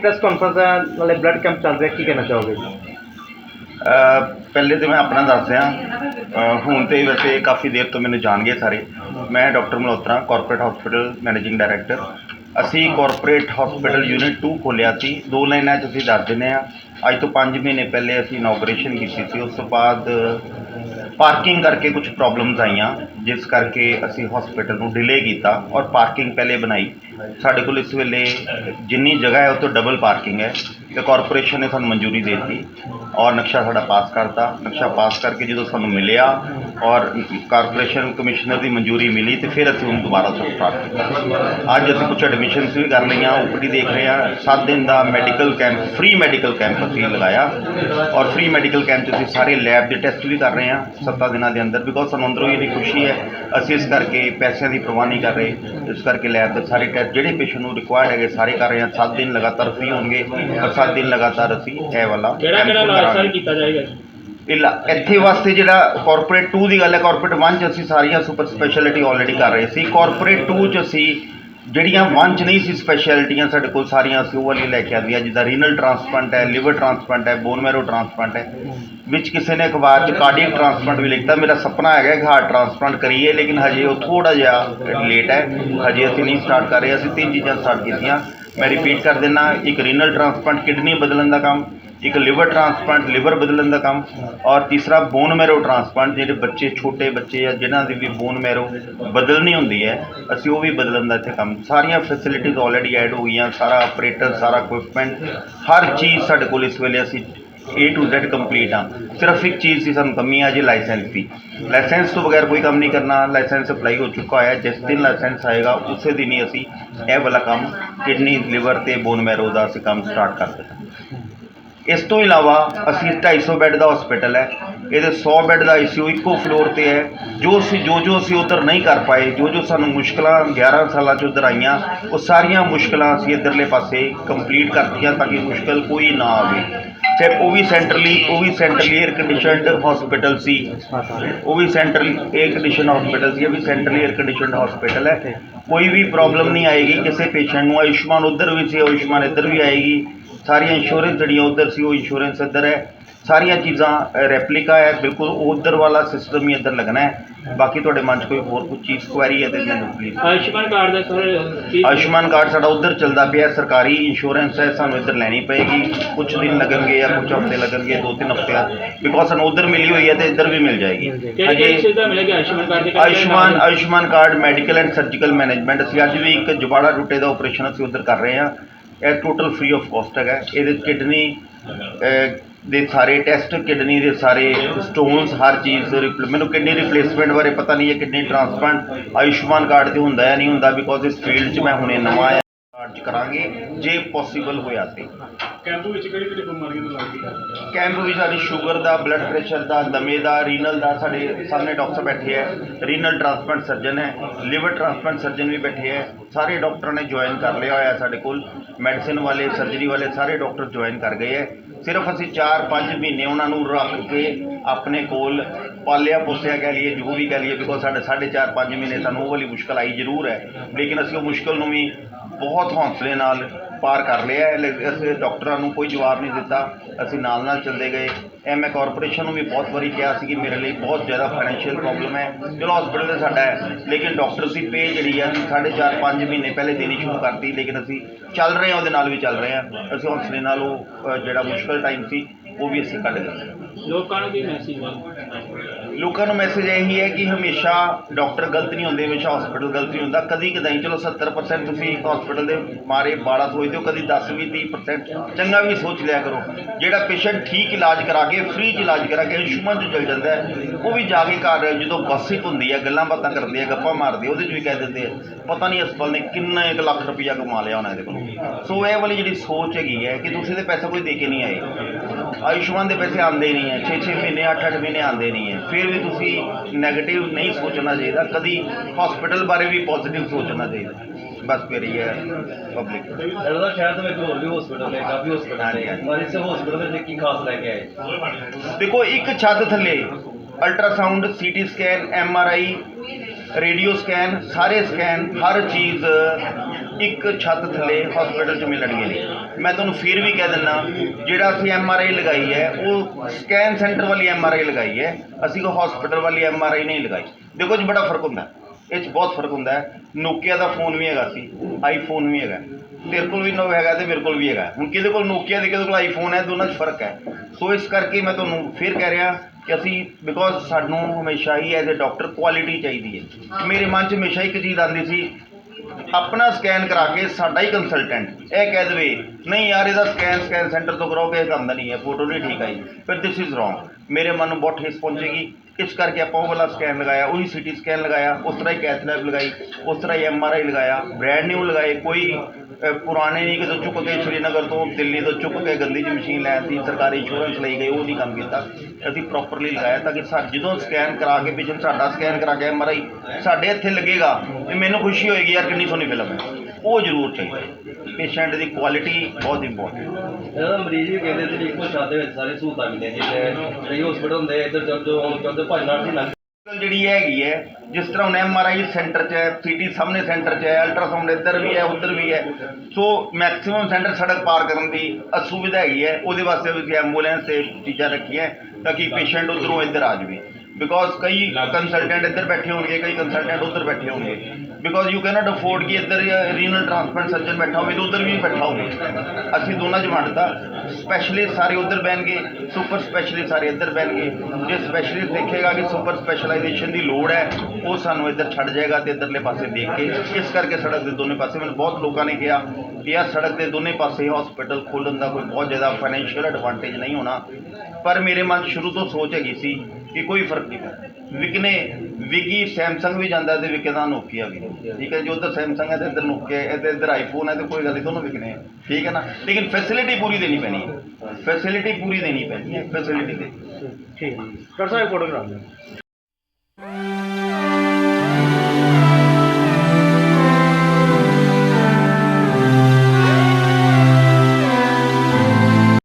Press conference ਹੈ ਨਾਲੇ blood camp ਚੱਲ ਰਿਹਾ, ਕੀ ਕਹਿਣਾ ਚਾਹੋਗੇ? ਜੀ ਅਹ ਪਹਿਲੇ ਤੇ ਮੈਂ ਆਪਣਾ ਦੱਸਦਿਆਂ ਹੁਣ ਤੇ ਵੈਸੇ ਕਾਫੀ ਦੇਰ ਤੋਂ ਮੈਨੂੰ ਜਾਣਗੇ ਸਾਰੇ। ਮੈਂ doctor Malhotra corporate hospital managing director ਅਸੀਂ ਕਾਰਪੋਰੇਟ ਹਸਪੀਟਲ ਯੂਨਿਟ 2 ਖੋਲ੍ਹਿਆ ਸੀ। ਦੋ ਲਾਈਨਾਂ 'ਚ ਅਸੀਂ ਦੱਸ ਦਿੰਦੇ ਹਾਂ ਅੱਜ ਤੋਂ 5 ਮਹੀਨੇ ਪਹਿਲੇ ਅਸੀਂ ਇਨੋਗ੍ਰੇਸ਼ਨ ਕੀਤੀ ਸੀ। ਉਸ ਤੋਂ ਬਾਅਦ ਪਾਰਕਿੰਗ ਕਰਕੇ ਕੁਝ ਪ੍ਰੋਬਲਮਸ ਆਈਆਂ, ਜਿਸ ਕਰਕੇ ਅਸੀਂ ਹਸਪੀਟਲ ਨੂੰ ਡਿਲੇ ਕੀਤਾ ਔਰ ਪਾਰਕਿੰਗ ਪਹਿਲੇ ਬਣਾਈ। ਸਾਡੇ ਕੋਲ ਇਸ ਵੇਲੇ ਜਿੰਨੀ ਜਗ੍ਹਾ ਹੈ ਉਹ ਤੋਂ ਡਬਲ ਪਾਰਕਿੰਗ ਹੈ। ਤੇ ਕਾਰਪੋਰੇਸ਼ਨ ਨੇ ਸਾਨੂੰ ਮਨਜ਼ੂਰੀ ਦੇ ਦਿੱਤੀ। ਔਰ ਨਕਸ਼ਾ ਸਾਡਾ ਪਾਸ ਕਰਤਾ। ਨਕਸ਼ਾ ਪਾਸ ਕਰਕੇ ਜਦੋਂ ਸਾਨੂੰ ਮਿਲਿਆ ਔਰ ਕਾਰਪੋਰੇਸ਼ਨ ਕਮਿਸ਼ਨਰ ਦੀ ਮਨਜ਼ੂਰੀ ਮਿਲੀ ਤੇ ਫਿਰ ਅਸੀਂ ਹੁਣ ਦੁਬਾਰਾ ਤੋਂ ਸਟਾਰਟ ਕੀਤਾ ਅੱਜ ਅਸੀਂ ਕੁਝ ਐਡਮਿਸ਼ਨਸ ਵੀ ਕਰ ਲਈਆਂ ਓਪੀਡੀ ਦੇਖ ਰਹੇ ਹਾਂ 7 ਦਿਨ ਦਾ medical camp free medical camp ਅਸੀਂ ਲਗਾਇਆ। ਔਰ ਫ੍ਰੀ ਮੈਡੀਕਲ ਕੈਂਪ 'ਚ ਅਸੀਂ ਸਾਰੇ ਲੈਬ ਦੇ ਟੈਸਟ ਵੀ ਕਰ ਰਹੇ ਹਾਂ 7 ਦਿਨਾਂ ਦੇ ਅੰਦਰ ਬਿਕੋਜ਼ ਸਾਨੂੰ ਅੰਦਰੋਂ ਇਹਦੀ ਖੁਸ਼ੀ ਹੈ ਅਸੀਂ ਇਸ ਕਰਕੇ ਪੈਸਿਆਂ ਦੀ ਪਰਵਾਹ ਨਹੀਂ ਕਰ ਰਹੇ ਇਸ ਕਰਕੇ ਲੈਬ ਦੇ ਸਾਰੇ ਟੈਸਟ ਜਿਹੜੇ ਪੇਸ਼ੈਂਟ ਨੂੰ ਰਿਕੁਆਇਰਡ ਹੈਗੇ ਸਾਰੇ ਕਰ ਰਹੇ ਹਾਂ। 7 ਦਿਨ ਲਗਾਤਾਰ ਫ੍ਰੀ ਹੋਣਗੇ ਔਰ 7 ਦਿਨ ਲਗਾਤਾਰ ਅਸੀਂ ਇਹ ਵਾਲਾ ਕਿਹੜਾ ਕਿਹੜਾ ਇਲਾਜ। ਸਰ ਕੀਤਾ ਜਾਏਗਾ ਇਲਾ, ਇੱਥੇ ਵਾਸਤੇ ਜਿਹੜਾ ਕਾਰਪੋਰੇਟ 2 ਦੀ ਗੱਲ ਹੈ ਕਾਰਪੋਰੇਟ 1 ਚ ਅਸੀਂ ਸਾਰੀਆਂ ਸੁਪਰ ਸਪੈਸ਼ਲਿਟੀ ਆਲਰੇਡੀ ਕਰ ਰਹੇ ਸੀ। ਕਾਰਪੋਰੇਟ 2 ਚ ਅਸੀਂ ਜਿਹੜੀਆਂ 1 ਚ ਨਹੀਂ ਸੀ ਸਪੈਸ਼ਲਿਟੀਆਂ ਸਾਡੇ ਕੋਲ, ਸਾਰੀਆਂ ਅਸੀਂ ਉਹ ਵਾਲੀ ਲੈ ਕੇ ਆਂਦੀਆਂ, ਜਿੱਦਾਂ ਰੀਨਲ ਟ੍ਰਾਂਸਪਲਾਂਟ ਹੈ ਲਿਵਰ ਟ੍ਰਾਂਸਪਲਾਂਟ ਹੈ ਬੋਨ ਮੈਰੋ ਟ੍ਰਾਂਸਪਲਾਂਟ ਹੈ। ਵਿੱਚ ਕਿਸੇ ਨੇ ਅਖਬਾਰ 'ਚ ਕਾਰਡੀਅਕ ਟ੍ਰਾਂਸਪਲਾਂਟ ਵੀ ਲਿਖਤਾ, ਮੇਰਾ ਸੁਪਨਾ ਹੈਗਾ ਕਿ ਹਾਰਟ ਟ੍ਰਾਂਸਪਲਾਂਟ ਕਰੀਏ, ਲੇਕਿਨ ਹਜੇ ਉਹ ਥੋੜਾ ਜਿਹਾ ਲੇਟ ਹੈ, ਹਜੇ ਅਸੀਂ ਨਹੀਂ ਸਟਾਰਟ ਕਰ ਰਹੇ, ਅਸੀਂ ਤਿੰਨ ਚੀਜ਼ਾਂ ਸਟਾਰਟ ਕੀਤੀਆਂ। ਮੈਂ ਰਿਪੀਟ ਕਰ ਦਿੰਦਾ, ਇੱਕ ਰੀਨਲ ਟ੍ਰਾਂਸਪਲਾਂਟ ਕਿਡਨੀ ਬਦਲਣ ਦਾ ਕੰਮ ਇੱਕ ਲਿਵਰ ਟ੍ਰਾਂਸਪਲਾਂਟ ਲਿਵਰ ਬਦਲਣ ਦਾ ਕੰਮ। ਔਰ ਤੀਸਰਾ ਬੋਨ ਮੈਰੋ ਟ੍ਰਾਂਸਪਲਾਂਟ ਜਿਹੜੇ ਬੱਚੇ ਛੋਟੇ ਬੱਚੇ ਆ ਜਿਨ੍ਹਾਂ ਦੀ ਵੀ ਬੋਨ ਮੈਰੋ ਬਦਲਣੀ ਹੁੰਦੀ ਹੈ ਅਸੀਂ ਉਹ ਵੀ ਬਦਲਣ ਦਾ ਇੱਥੇ ਕੰਮ। ਸਾਰੀਆਂ ਫੈਸਿਲਿਟੀਜ਼ ਆਲਰੇਡੀ ਐਡ ਹੋ ਗਈਆਂ ਸਾਰਾ ਆਪਰੇਟਰ ਸਾਰਾ ਇਕਵਿਪਮੈਂਟ ਹਰ ਚੀਜ਼ ਸਾਡੇ ਕੋਲ ਇਸ ਵੇਲੇ ਅਸੀਂ A to Z ਕੰਪਲੀਟ ਆ ਸਿਰਫ ਇੱਕ ਚੀਜ਼ ਦੀ ਸਾਨੂੰ ਕਮੀ ਆ ਜੀ ਲਾਇਸੈਂਸ ਦੀ। ਲਾਇਸੈਂਸ ਤੋਂ ਬਗੈਰ ਕੋਈ ਕੰਮ ਨਹੀਂ ਕਰਨਾ ਲਾਇਸੈਂਸ ਅਪਲਾਈ ਹੋ ਚੁੱਕਾ ਹੋਇਆ ਜਿਸ ਦਿਨ ਲਾਇਸੈਂਸ ਆਏਗਾ ਉਸੇ ਦਿਨ ਹੀ ਅਸੀਂ ਇਹ ਵਾਲਾ ਕੰਮ ਕਿਡਨੀ ਲਿਵਰ ਤੇ ਬੋਨ ਮੈਰੋ ਦਾ ਅਸੀਂ ਕੰਮ ਸਟਾਰਟ ਕਰ ਦਿੱਤਾ ਇਸ ਤੋਂ ਇਲਾਵਾ ਅਸੀਂ 250 ਬੈੱਡ ਦਾ ਹਸਪੀਟਲ ਹੈ। ਇਹਦੇ 100 ਬੈੱਡ ਦਾ ਆਈਸੀਯੂ ਇੱਕੋ ਫਲੋਰ ਤੇ ਹੈ। ਜੋ ਅਸੀਂ ਜੋ ਜੋ ਅਸੀਂ ਉਧਰ ਨਹੀਂ ਕਰ ਪਾਏ, ਜੋ ਜੋ ਸਾਨੂੰ ਮੁਸ਼ਕਲਾਂ 11 ਸਾਲਾਂ ਚ ਉਧਰ ਆਈਆਂ, ਉਹ ਸਾਰੀਆਂ ਮੁਸ਼ਕਲਾਂ ਅਸੀਂ ਇਧਰਲੇ ਪਾਸੇ ਕੰਪਲੀਟ ਕਰਤੀਆਂ ਤਾਂ ਕਿ ਮੁਸ਼ਕਲ ਕੋਈ ਨਾ ਆਵੇ। ਫਿਰ ਉਹ ਵੀ ਸੈਂਟਰਲੀ ਉਹ ਵੀ ਸੈਂਟਰਲੀ ਏਅਰ ਕੰਡੀਸ਼ਨਡ ਹਸਪੀਟਲ ਸੀ। ਉਹ ਵੀ ਸੈਂਟਰਲੀ ਏਅਰ ਕੰਡੀਸ਼ਨ ਹਸਪੀਟਲ ਸੀ, ਇਹ ਵੀ ਸੈਂਟਰਲੀ ਏਅਰ ਕੰਡੀਸ਼ਨਡ ਹਸਪੀਟਲ ਹੈ। ਕੋਈ ਵੀ ਪ੍ਰੋਬਲਮ ਨਹੀਂ ਆਏਗੀ ਕਿਸੇ ਪੇਸ਼ੈਂਟ ਨੂੰ। ਆਯੁਸ਼ਮਾਨ ਉਧਰ ਵੀ ਸੀ, ਆਯੁਸ਼ਮਾਨ ਇੱਧਰ ਵੀ ਆਏਗੀ। ਸਾਰੀਆਂ ਇੰਸ਼ੋਰੈਂਸ ਜਿਹੜੀਆਂ ਉਧਰ ਸੀ ਉਹ ਇੰਸ਼ੋਰੈਂਸ ਇੱਧਰ ਹੈ। ਸਾਰੀਆਂ ਚੀਜ਼ਾਂ ਰੈਪਲੀਕਾ ਹੈ। ਬਿਲਕੁਲ ਉਧਰ ਵਾਲਾ ਸਿਸਟਮ ਹੀ ਇੱਧਰ ਲੱਗਣਾ ਹੈ। ਬਾਕੀ ਤੁਹਾਡੇ ਮਨ 'ਚ ਕੋਈ ਹੋਰ ਕੋਈ ਚੀਜ਼ ਕੁਐਰੀ ਹੈ ਤੇ ਮੈਨੂੰ ਪਲੀਜ਼ ਆਯੁਸ਼ਮਾਨ ਕਾਰਡ ਦਾ ਸਰ ਆਯੁਸ਼ਮਾਨ ਕਾਰਡ ਸਾਡਾ ਉਧਰ ਚੱਲਦਾ ਪਿਆ ਸਰਕਾਰੀ ਇੰਸ਼ੋਰੈਂਸ ਹੈ ਸਾਨੂੰ ਇੱਧਰ ਲੈਣੀ ਪਏਗੀ। ਕੁਝ ਦਿਨ ਲੱਗਣਗੇ ਜਾਂ ਕੁਝ ਹਫ਼ਤੇ ਲੱਗਣਗੇ ਦੋ ਤਿੰਨ ਹਫ਼ਤੇ ਬਿਕੋਜ਼ ਸਾਨੂੰ ਉਧਰ ਮਿਲੀ ਹੋਈ ਹੈ ਤੇ ਇੱਧਰ ਵੀ ਮਿਲ ਜਾਏਗੀ। Ayushman Ayushman card medical and surgical management. ਅਸੀਂ ਅੱਜ ਵੀ ਇੱਕ ਜਵਾੜਾ ਟੁੱਟੇ ਦਾ ਆਪਰੇਸ਼ਨ ਅਸੀਂ ਉਧਰ ਕਰ ਰਹੇ ਹਾਂ। ਇਹ ਟੋਟਲ ਫ੍ਰੀ ਆਫ ਕਾਸਟ ਹੈਗਾ। ਇਹਦੇ ਕਿਡਨੀ ਦੇ ਸਾਰੇ ਟੈਸਟ ਕਿਡਨੀ ਦੇ ਸਾਰੇ ਸਟੋਨਸ ਹਰ ਚੀਜ਼ ਰਿਪਲ- ਮੈਨੂੰ ਕਿਡਨੀ ਰਿਪਲੇਸਮੈਂਟ ਬਾਰੇ ਪਤਾ ਨਹੀਂ ਹੈ ਕਿਡਨੀ ਟ੍ਰਾਂਸਪਲਾਂਟ ਆਯੁਸ਼ਮਾਨ ਕਾਰਡ ਤੇ ਹੁੰਦਾ ਜਾਂ ਨਹੀਂ ਹੁੰਦਾ ਬਿਕੋਜ਼ ਇਸ ਫੀਲਡ 'ਚ ਮੈਂ ਹੁਣੇ ਨਵਾਂ ਆਇਆ। ਕਾਰਡ 'ਚ ਕਰਾਂਗੇ ਜੇ ਪੋਸੀਬਲ ਹੋਇਆ ਤੇ। ਕੈਂਪ ਵਿੱਚ ਕਿਹੜੀ ਕਿਹੜੀ ਬਿਮਾਰੀਆਂ ਦਾ ਲੱਗਦੀ ਕੈਂਪ ਵੀ ਸਾਡੀ ਸ਼ੂਗਰ ਦਾ ਬਲੱਡ ਪ੍ਰੈਸ਼ਰ ਦਾ ਦਮੇ ਦਾ ਰੀਨਲ ਦਾ ਸਾਡੇ ਸਾਹਮਣੇ ਡਾਕਟਰ ਬੈਠੇ ਹੈ। ਰੀਨਲ ਟ੍ਰਾਂਸਪਲਾਂਟ ਸਰਜਨ ਹੈ ਲਿਵਰ ਟ੍ਰਾਂਸਪਲਾਂਟ ਸਰਜਨ ਵੀ ਬੈਠੇ ਹੈ। ਸਾਰੇ ਡਾਕਟਰਾਂ ਨੇ ਜੁਆਇਨ ਕਰ ਲਿਆ ਹੋਇਆ ਸਾਡੇ ਕੋਲ। ਮੈਡੀਸਿਨ ਵਾਲੇ ਸਰਜਰੀ ਵਾਲੇ ਸਾਰੇ ਡਾਕਟਰ ਜੁਆਇਨ ਕਰ ਗਏ ਹੈ। ਸਿਰਫ ਅਸੀਂ 4-5 ਮਹੀਨੇ ਉਹਨਾਂ ਨੂੰ ਰੱਖ ਕੇ ਆਪਣੇ ਕੋਲ ਪਾਲਿਆ ਪੋਸਿਆ ਕਹਿ ਲਈਏ, ਜੋ ਵੀ ਕਹਿ ਲਈਏ ਬਿਕੋਜ਼ ਸਾਡੇ 4.5 5 ਮਹੀਨੇ ਸਾਨੂੰ ਉਹ ਵਾਲੀ ਮੁਸ਼ਕਲ ਆਈ ਜ਼ਰੂਰ ਹੈ। ਲੇਕਿਨ ਅਸੀਂ ਉਹ ਮੁਸ਼ਕਲ ਨੂੰ ਵੀ ਬਹੁਤ ਹੌਸਲੇ ਨਾਲ ਪਾਰ ਕਰ ਲਿਆ ਹੈ। ਅਸੀਂ ਡਾਕਟਰਾਂ ਨੂੰ ਕੋਈ ਜਵਾਬ ਨਹੀਂ ਦਿੱਤਾ। ਅਸੀਂ ਨਾਲ ਨਾਲ ਚੱਲਦੇ ਗਏ। ਐ ਮੈਂ ਕਾਰਪੋਰੇਸ਼ਨ ਨੂੰ ਵੀ ਬਹੁਤ ਵਾਰੀ ਕਿਹਾ ਸੀ ਕਿ ਮੇਰੇ ਲਈ ਬਹੁਤ ਜ਼ਿਆਦਾ ਫਾਈਨੈਂਸ਼ੀਅਲ ਪ੍ਰੋਬਲਮ ਹੈ। ਚਲੋ ਹਸਪੀਟਲ ਤੇ ਸਾਡਾ ਹੈ, ਲੇਕਿਨ ਡਾਕਟਰ ਦੀ ਪੇ ਜਿਹੜੀ ਹੈ ਸਾਢੇ ਚਾਰ 5 ਮਹੀਨੇ ਪਹਿਲੇ ਦੇਣੀ ਸ਼ੁਰੂ ਕਰਤੀ, ਲੇਕਿਨ ਅਸੀਂ ਚੱਲ ਰਹੇ ਹਾਂ, ਉਹਦੇ ਨਾਲ ਵੀ ਚੱਲ ਰਹੇ ਹਾਂ। ਅਸੀਂ ਹੌਸਲੇ ਨਾਲ ਉਹ ਜਿਹੜਾ ਮੁਸ਼ਕਲ ਟਾਈਮ ਸੀ, ਉਹ ਵੀ ਅਸੀਂ ਕੱਢ ਗਏ ਲੋਕਾਂ ਨੂੰ ਕੀ ਮੈਸੇਜ ਹੈ ਲੋਕਾਂ ਨੂੰ ਮੈਸੇਜ ਇਹੀ ਹੈ ਕਿ ਹਮੇਸ਼ਾ ਡਾਕਟਰ ਗਲਤ ਨਹੀਂ ਹੁੰਦੇ, ਹਮੇਸ਼ਾ ਹਸਪੀਟਲ ਗਲਤ ਨਹੀਂ ਹੁੰਦਾ। ਕਦੀ ਕਦਾਈ ਚਲੋ 70% ਤੁਸੀਂ ਇੱਕ ਹਸਪੀਟਲ ਦੇ ਮਾਰੇ ਬਾੜਾ ਸੋਚਦੇ ਹੋ ਕਦੀ 10 ਵੀ 30% ਚੰਗਾ ਵੀ ਸੋਚ ਲਿਆ ਕਰੋ। ਜਿਹੜਾ ਪੇਸ਼ੈਂਟ ਠੀਕ ਇਲਾਜ ਕਰਾ ਕੇ ਫ੍ਰੀ ਚ ਇਲਾਜ ਕਰਾ ਕੇ ਆਯੁਸ਼ਮਾਨ ਚ ਚਲ ਜਾਂਦਾ ਉਹ ਵੀ ਜਾ ਕੇ ਘਰ ਜਦੋਂ ਬੱਸਿਕ ਹੁੰਦੀ ਹੈ, ਗੱਲਾਂ ਬਾਤਾਂ ਕਰਦੇ ਆ ਗੱਪਾਂ ਮਾਰਦੇ ਉਹਦੇ ਚ ਵੀ ਕਹਿ ਦਿੰਦੇ ਆ ਪਤਾ ਨਹੀਂ ਹਸਪਤਾਲ ਨੇ ਕਿੰਨਾ ਇੱਕ ਲੱਖ ਰੁਪਈਆ ਕਮਾ ਲਿਆ ਉਹਨਾਂ ਇਹਦੇ ਕੋਲੋਂ। ਸੋ ਇਹ ਵਾਲੀ ਜਿਹੜੀ ਸੋਚ ਹੈਗੀ ਹੈ ਕਿ ਤੁਸੀਂ ਦੇ ਪੈਸਾ ਕੋਈ ਦੇ ਕੇ ਨਹੀਂ ਆਏ। ਆਯੁਸ਼ਮਾਨ ਦੇ ਪੈਸੇ ਆਉਂਦੇ ਹੀ ਨਹੀਂ ਹੈ 6-6 ਮਹੀਨੇ 8-8 ਮਹੀਨੇ ਆਉਂਦੇ ਨਹੀਂ ਹੈ। ਫਿਰ ਵੀ ਤੁਸੀਂ 네ਗੇਟਿਵ ਨਹੀਂ ਸੋਚਣਾ ਚਾਹੀਦਾ ਕਦੀ ਹਸਪੀਟਲ ਬਾਰੇ ਵੀ ਪੋਜ਼ਿਟਿਵ ਸੋਚਣਾ ਚਾਹੀਦਾ। ਬਸ ਫਿਰ ਇਹ ਹੈ ਪਬਲਿਕ ਇਹਦਾ ਸ਼ਹਿਰ ਦੇ ਵਿੱਚ ਹੋਰ ਵੀ ਹਸਪੀਟਲ ਨੇ ਕਾਫੀ ਹਸਪੀਟਲ ਹਾਂਜੀ। ਪਰ ਇਸ ਹਸਪੀਟਲ ਵਿੱਚ ਕੀ ਖਾਸ ਲੈ ਕੇ ਆਏ। ਦੇਖੋ ਇੱਕ ਛੱਤ ਥੱਲੇ ultrasound CT scan MRI radio scan ਸਾਰੇ ਸਕੈਨ ਹਰ ਚੀਜ਼ ਇੱਕ ਛੱਤ ਥੱਲੇ ਹਸਪੀਟਲ 'ਚ ਮਿਲਣਗੇ। ਨੇ ਮੈਂ ਤੁਹਾਨੂੰ ਫਿਰ ਵੀ ਕਹਿ ਦਿੰਦਾ, ਜਿਹੜਾ ਅਸੀਂ ਐੱਮ ਆਰ ਆਈ ਲਗਾਈ ਹੈ, ਉਹ ਸਕੈਨ ਸੈਂਟਰ ਵਾਲੀ ਐੱਮ ਆਰ ਆਈ ਲਗਾਈ ਹੈ। ਅਸੀਂ ਉਹ ਹਸਪੀਟਲ ਵਾਲੀ ਐੱਮ ਆਰ ਆਈ ਨਹੀਂ ਲਗਾਈ। ਦੇਖੋ ਜੀ, ਬੜਾ ਫ਼ਰਕ ਹੁੰਦਾ। ਇਹ 'ਚ ਬਹੁਤ ਫ਼ਰਕ ਹੁੰਦਾ। ਹੈ ਨੋਕੀਆ ਦਾ ਫੋਨ ਵੀ ਹੈਗਾ ਸੀ ਆਈਫੋਨ ਵੀ ਹੈਗਾ। ਤੇਰੇ ਕੋਲ ਵੀ ਨੋ ਹੈਗਾ ਤੇ ਮੇਰੇ ਕੋਲ ਵੀ ਹੈਗਾ। ਹੁਣ ਕਿਹਦੇ ਕੋਲ ਨੋਕੀਆ ਤੇ ਕਿਹਦੇ ਕੋਲ ਆਈਫੋਨ ਹੈ, ਦੋਨਾਂ 'ਚ ਫ਼ਰਕ ਹੈ। ਸੋ ਇਸ ਕਰਕੇ ਮੈਂ ਤੁਹਾਨੂੰ ਫਿਰ ਕਹਿ ਰਿਹਾ ਕਿ ਅਸੀਂ ਬਿਕੋਜ਼ ਸਾਨੂੰ ਹਮੇਸ਼ਾ ਹੀ ਐਜ਼ ਅ ਡਾਕਟਰ ਕੁਆਲਿਟੀ ਚਾਹੀਦੀ ਹੈ। ਮੇਰੇ ਮਨ 'ਚ ਹਮੇਸ਼ਾ ਇੱਕ ਚੀਜ਼ ਆਉਂਦੀ ਸੀ ਆਪਣਾ ਸਕੈਨ ਕਰਾ ਕੇ ਸਾਡਾ ਹੀ ਕੰਸਲਟੈਂਟ ਇਹ ਕਹਿ ਦੇਵੇ, ਨਹੀਂ ਯਾਰ, ਇਹਦਾ ਸਕੈਨ ਸਕੈਨ ਸੈਂਟਰ ਤੋਂ ਕਰਾਓਗੇ ਇਹ ਕੰਮ ਦਾ ਨਹੀਂ ਹੈ ਫੋਟੋ ਨਹੀਂ ਠੀਕ ਆਈ। ਫਿਰ ਦਿਸ ਇਜ਼ ਰੋਂਗ ਮੇਰੇ ਮਨ ਨੂੰ ਬਹੁਤ ਠੇਸ ਪਹੁੰਚੇਗੀ। ਇਸ ਕਰਕੇ ਆਪਾਂ ਉਹ ਵਾਲਾ ਸਕੈਨ ਲਗਾਇਆ, ਉਹੀ ਸੀਟੀ ਸਕੈਨ ਲਗਾਇਆ, ਉਸ ਤਰ੍ਹਾਂ ਹੀ ਕੈਥ ਲੈਬ ਲਗਾਈ, ਉਸ ਤਰ੍ਹਾਂ ਹੀ ਐੱਮ ਆਰ ਆਈ ਲਗਾਇਆ ਬ੍ਰੈਂਡ ਨਿਊ ਲਗਾਏ, ਕੋਈ ਪੁਰਾਣੇ ਨਹੀਂ ਕਿ ਚੁੱਕ ਕੇ ਸ਼੍ਰੀਨਗਰ ਤੋਂ ਦਿੱਲੀ ਤੋਂ ਚੁੱਕ ਕੇ ਗੰਦੀ 'ਚ ਮਸ਼ੀਨ ਲੈ ਆਂਦੀ ਸਰਕਾਰੀ ਇੰਸ਼ੋਰੈਂਸ ਲਈ ਗਏ, ਉਹ ਨਹੀਂ ਕੰਮ ਕੀਤਾ। ਅਸੀਂ ਪ੍ਰੋਪਰਲੀ ਲਗਾਇਆ ਤਾਂ ਕਿ ਸਾ ਜਦੋਂ ਸਕੈਨ ਕਰਾ ਕੇ ਪਿਛਨ ਸਾਡਾ ਸਕੈਨ ਕਰਾ ਕੇ ਐਮਆਰਆਈ ਸਾਡੇ ਇੱਥੇ ਲੱਗੇਗਾ ਤੇ ਮੈਨੂੰ ਖੁਸ਼ੀ ਹੋਏਗੀ, ਯਾਰ ਕਿੰਨੀ ਸੋਹਣੀ ਫਿਲਮ ਹੈ। ਉਹ ਜ਼ਰੂਰ ਚਾਹੀਦਾ ਪੇਸ਼ੈਂਟ ਦੀ ਕੁਆਲਿਟੀ ਬਹੁਤ ਇੰਪੋਰਟੈਂਟ ਇਹਦਾ ਮਰੀਜ਼ ਵੀ ਕਹਿੰਦੇ ਸੀ ਵੀ ਇੱਕੋ ਛੱਤ ਵਿੱਚ ਸਾਰੇ ਸਹੂਲਤਾਂ ਮਿਲਦੀਆਂ ਜਿਵੇਂ ਕਈ ਹਸਪੀਟਲ ਹੁੰਦੇ ਇੱਧਰ ਚੱਲ ਜਾਓ, ਹੁਣ ਸੀ ਜਿਹੜੀ ਹੈਗੀ ਹੈ ਜਿਸ ਤਰ੍ਹਾਂ ਹੁਣ ਐਮਆਰਆਈ ਸੈਂਟਰ 'ਚ ਹੈ ਸੀਟੀ ਸਾਹਮਣੇ ਸੈਂਟਰ 'ਚ ਹੈ ਅਲਟਰਾਸਾਊਂਡ ਇੱਧਰ ਵੀ ਹੈ ਉੱਧਰ ਵੀ ਹੈ। ਸੋ ਮੈਕਸਿਮਮ ਸੈਂਟਰ ਸੜਕ ਪਾਰ ਕਰਨ ਦੀ ਅਸੁਵਿਧਾ ਹੈਗੀ ਹੈ। ਉਹਦੇ ਵਾਸਤੇ ਵੀ ਐਂਬੂਲੈਂਸ ਤੇ ਚੀਜ਼ਾਂ ਰੱਖੀਆਂ ਤਾਂ ਕਿ ਪੇਸ਼ੈਂਟ ਉੱਧਰੋਂ ਇੱਧਰ ਆ ਜਾਵੇ। ਬਿਕੋਜ਼ ਕਈ ਕੰਸਲਟੈਂਟ ਇੱਧਰ ਬੈਠੇ ਹੋਣਗੇ ਕਈ ਕੰਸਲਟੈਂਟ ਉੱਧਰ ਬੈਠੇ ਹੋਣਗੇ। ਬਿਕੋਜ਼ ਯੂ ਕੈਨਟ ਅਫੋਰਡ ਕਿ ਇੱਧਰ ਰੀਨਲ ਟ੍ਰਾਂਸਪਲਾਂਟ ਸਰਜਨ ਬੈਠਾ ਹੋਵੇ ਤੇ ਉੱਧਰ ਵੀ ਬੈਠਾ ਹੋਵੇ ਅਸੀਂ ਦੋਨਾਂ 'ਚ ਵੰਡਤਾ ਸਪੈਸ਼ਲਿਸਟ ਸਾਰੇ ਉੱਧਰ ਬਹਿਣਗੇ ਸੁਪਰ ਸਪੈਸ਼ਲਿਸਟ ਸਾਰੇ ਇੱਧਰ ਬਹਿਣਗੇ ਜੇ ਸਪੈਸ਼ਲਿਸਟ ਦੇਖੇਗਾ ਕਿ ਸੁਪਰ ਸਪੈਸ਼ਲਾਈਜੇਸ਼ਨ ਦੀ ਲੋੜ ਹੈ ਉਹ ਸਾਨੂੰ ਇੱਧਰ ਛੱਡ ਜਾਏਗਾ ਤੇ ਇੱਧਰਲੇ ਪਾਸੇ ਦੇਖ ਕੇ ਇਸ ਕਰਕੇ ਸੜਕ ਦੇ ਦੋਨੇ ਪਾਸੇ ਮੈਨੂੰ ਬਹੁਤ ਲੋਕਾਂ ਨੇ ਕਿਹਾ ਕਿ ਯਾਰ ਸੜਕ ਦੇ ਦੋਨੇ ਪਾਸੇ ਹਸਪੀਟਲ ਖੋਲ੍ਹਣ ਦਾ ਕੋਈ ਬਹੁਤ ਜ਼ਿਆਦਾ ਫਾਈਨੈਂਸ਼ੀਅਲ ਐਡਵਾਂਟੇਜ ਨਹੀਂ ਹੋਣਾ ਪਰ ਮੇਰੇ ਮਨ 'ਚ ਸ਼ੁਰੂ ਤੋਂ ਸੋਚ ਹੈਗੀ ਸੀ ਕਿ ਕੋਈ ਫ਼ਰਕ ਨਹੀਂ ਪੈਂਦਾ। ਵਿਕਨੇ ਵਿਕੀ ਸੈਮਸੰਗ ਵੀ ਜਾਂਦਾ ਤੇ ਵਿਕਦਾ ਨੋਕੀਆ ਵੀ। ਠੀਕ ਹੈ ਜੋ, ਉਧਰ ਸੈਮਸੰਗ ਹੈ ਤੇ ਇੱਧਰ ਨੋਕੀਆ ਹੈ ਤੇ ਇੱਧਰ ਆਈਫੋਨ ਹੈ ਤੇ ਕੋਈ ਗੱਲ ਨਹੀਂ, ਦੋਨੋਂ ਵਿਕਨੇ ਹੈ ਠੀਕ ਹੈ ਨਾ? ਲੇਕਿਨ ਫੈਸਿਲਿਟੀ ਪੂਰੀ ਦੇਣੀ ਪੈਣੀ ਹੈ। ਫੈਸਿਲਿਟੀ ਪੂਰੀ ਦੇਣੀ ਪੈਣੀ ਹੈ ਫੈਸਿਲਿਟੀ ਦੇ ਠੀਕ ਡਾਕਟਰ ਸਾਹਿਬ ਫੋਟੋ